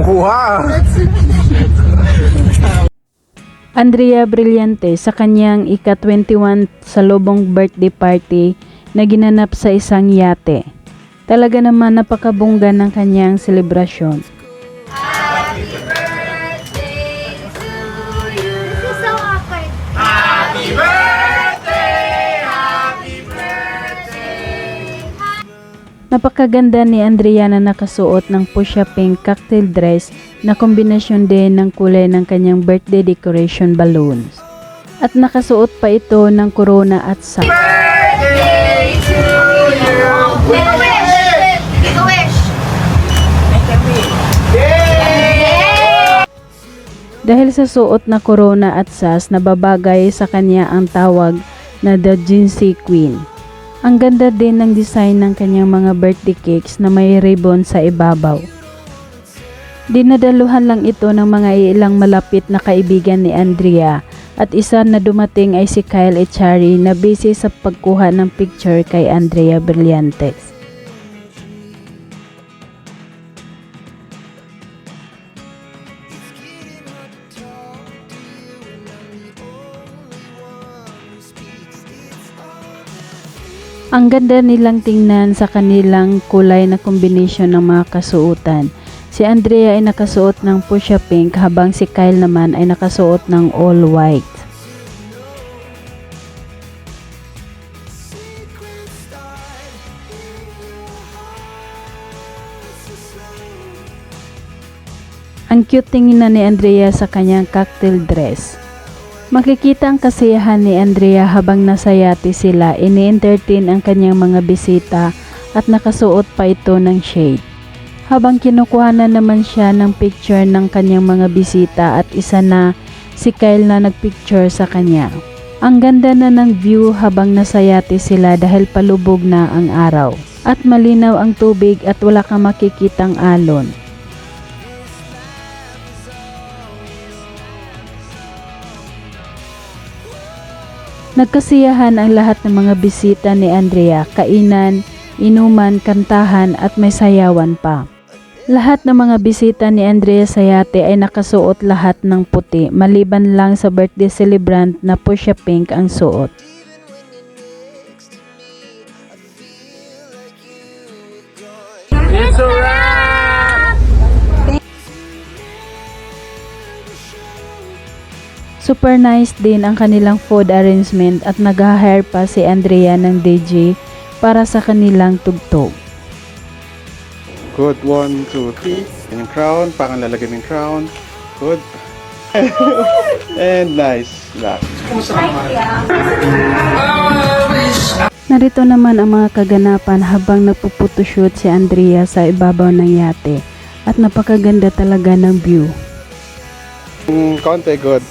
kuha. Andrea Brillante sa kanyang ika-21 sa lobong birthday party na ginanap sa isang yate. Talaga naman napakabungga ng kanyang selebrasyon. This Napakaganda ni Andrea na nakasuot ng pusha pink cocktail dress na kombinasyon din ng kulay ng kanyang birthday decoration balloons. At nakasuot pa ito ng corona at sa. Dahil sa suot na corona at sas, nababagay sa kanya ang tawag na The Jinsey Queen. Ang ganda din ng design ng kanyang mga birthday cakes na may ribbon sa ibabaw. Dinadaluhan lang ito ng mga ilang malapit na kaibigan ni Andrea at isa na dumating ay si Kyle Echari na busy sa pagkuha ng picture kay Andrea Brillantes. Ang ganda nilang tingnan sa kanilang kulay na kombinasyon ng mga kasuotan. Si Andrea ay nakasuot ng pusha pink habang si Kyle naman ay nakasuot ng all white. Ang cute tingin na ni Andrea sa kanyang cocktail dress. Makikita ang kasiyahan ni Andrea habang nasa yate sila, ini-entertain ang kanyang mga bisita at nakasuot pa ito ng shade. Habang kinukuha na naman siya ng picture ng kanyang mga bisita at isa na si Kyle na nagpicture sa kanya. Ang ganda na ng view habang nasa yate sila dahil palubog na ang araw. At malinaw ang tubig at wala kang makikitang alon. Nagkasiyahan ang lahat ng mga bisita ni Andrea, kainan, inuman, kantahan at may sayawan pa. Lahat ng mga bisita ni Andrea sa yate ay nakasuot lahat ng puti, maliban lang sa birthday celebrant na pusha pink ang suot. Super nice din ang kanilang food arrangement at nag-hire pa si Andrea ng DJ para sa kanilang tugtog. Good. One, two, three. Yan yung crown. Pangan lalagay yung crown. Good. And nice. Back. Narito naman ang mga kaganapan habang nagpuputoshoot si Andrea sa ibabaw ng yate at napakaganda talaga ng view. Mm, konti. Good.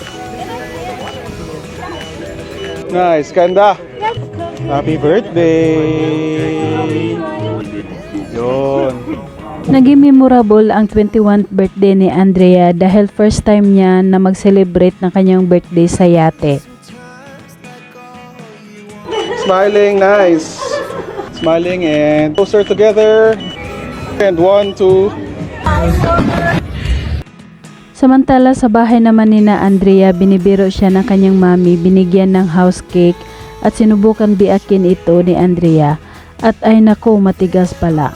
Nice. Ganda. Happy birthday. Yun. Naging memorable ang 21st birthday ni Andrea dahil first time niya na mag-celebrate ng kanyang birthday sa yate. Smiling. Nice. Smiling and closer together. And one, two. Samantala sa bahay naman ni na Andrea, binibiro siya ng kanyang mami, binigyan ng house cake at sinubukan biakin ito ni Andrea at ay nako matigas pala.